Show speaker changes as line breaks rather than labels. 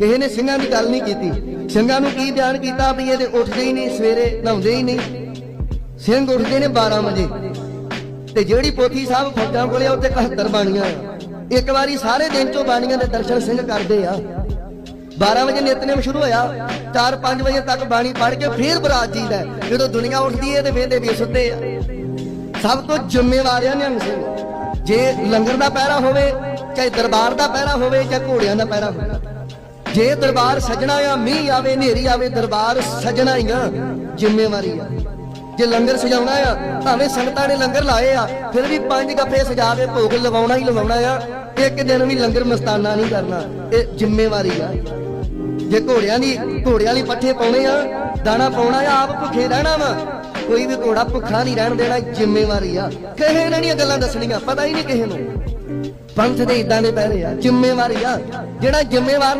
ਕਿਸੇ ਨੇ ਸਿੰਘਾਂ ਦੀ ਗੱਲ ਨਹੀਂ ਕੀਤੀ। ਸਿੰਘਾਂ ਨੂੰ ਕੀ ਬਿਆਨ ਕੀਤਾ ਵੀ ਇਹਦੇ ਉੱਠਦੇ ਹੀ ਨਹੀਂ, ਸਵੇਰੇ ਨਹਾਉਂਦੇ ਹੀ ਨਹੀਂ। ਸਿੰਘ ਉੱਠਦੇ ਨੇ 12 ਵਜੇ। ਤੇ ਜਿਹੜੀ ਪੋਥੀ ਸਾਹਿਬ ਫੌਜਾਂ ਕੋਲੇ ਉੱਤੇ 71 ਬਾਣੀਆਂ ਇੱਕ ਵਾਰੀ ਸਾਰੇ ਦਿਨ ਚੋਂ ਬਾਣੀਆਂ ਦੇ ਦਰਸ਼ਨ ਸਿੰਘ ਕਰਦੇ ਆ। 12 ਵਜੇ ਨਿਤਨੇਮ ਸ਼ੁਰੂ ਹੋਇਆ। 4-5 ਵਜੇ ਤੱਕ ਬਾਣੀ ਪੜ੍ਹ ਕੇ ਫੇਰ ਬਰਾਤ ਜੀ ਦਾ ਜਦੋਂ ਦੁਨੀਆ ਉੱਠਦੀ ਹੈ ਤੇ ਵੇਂਦੇ ਵੀ ਸੁੱਤੇ ਆ। ਸਭ ਤੋਂ ਜ਼ਿੰਮੇਵਾਰ ਆ ਨਿਹੰਗ ਸਿੰਘ। ਜੇ ਲੰਗਰ ਦਾ ਪਹਿਰਾ ਹੋਵੇ, ਚਾਹੇ ਦਰਬਾਰ ਦਾ ਪਹਿਰਾ ਹੋਵੇ, ਚਾਹੇ ਘੋੜਿਆਂ ਦਾ ਪਹਿਰਾ ਹੋਵੇ। ਜੇ ਦਰਬਾਰ ਸਜਣਾ ਆ, ਮੀਂਹ ਆਵੇ, ਹਨੇਰੀ ਆਵੇ, ਦਰਬਾਰ ਸਜਣਾ ਹੀ ਆ, ਜ਼ਿੰਮੇਵਾਰੀ ਆ। ਜੇ ਲੰਗਰ ਸਜਾਉਣਾ ਆ, ਭਾਵੇਂ ਸੰਗਤਾਂ ਨੇ ਲੰਗਰ ਲਾਏ ਆ, ਫਿਰ ਵੀ ਪੰਜ ਗੱਫੇ ਸਜਾ ਕੇ ਭੋਗ ਲਵਾਉਣਾ ਹੀ ਲਵਾਉਣਾ ਆ। ਇੱਕ ਦਿਨ ਵੀ ਲੰਗਰ ਮਸਤਾਨਾ ਨਹੀਂ ਕਰਨਾ, ਇਹ ਜ਼ਿੰਮੇਵਾਰੀ ਆ। ਜੇ ਘੋੜਿਆਂ ਦੀ, ਘੋੜਿਆਂ ਲਈ ਪੱਠੇ ਪਾਉਣੇ ਆ, ਦਾਣਾ ਪਾਉਣਾ ਆ, ਆਪ ਭੁੱਖੇ ਰਹਿਣਾ ਵਾ, ਕੋਈ ਵੀ ਘੋੜਾ ਭੁੱਖਾ ਨਹੀਂ ਰਹਿਣ ਦੇਣਾ ਜ਼ਿੰਮੇਵਾਰੀ ਆ। ਕਿਸੇ ਨੇ ਨਹੀਂ ਗੱਲਾਂ ਦੱਸਣੀਆਂ, ਪਤਾ ਹੀ ਨਹੀਂ ਕਿਸੇ ਨੂੰ। ਪੰਥ ਦੇ ਇਦਾਂ ਦੇ ਪਹਿਰੇ ਆ, ਜ਼ਿੰਮੇਵਾਰੀ ਆ। ਜਿਹੜਾ ਜ਼ਿੰਮੇਵਾਰ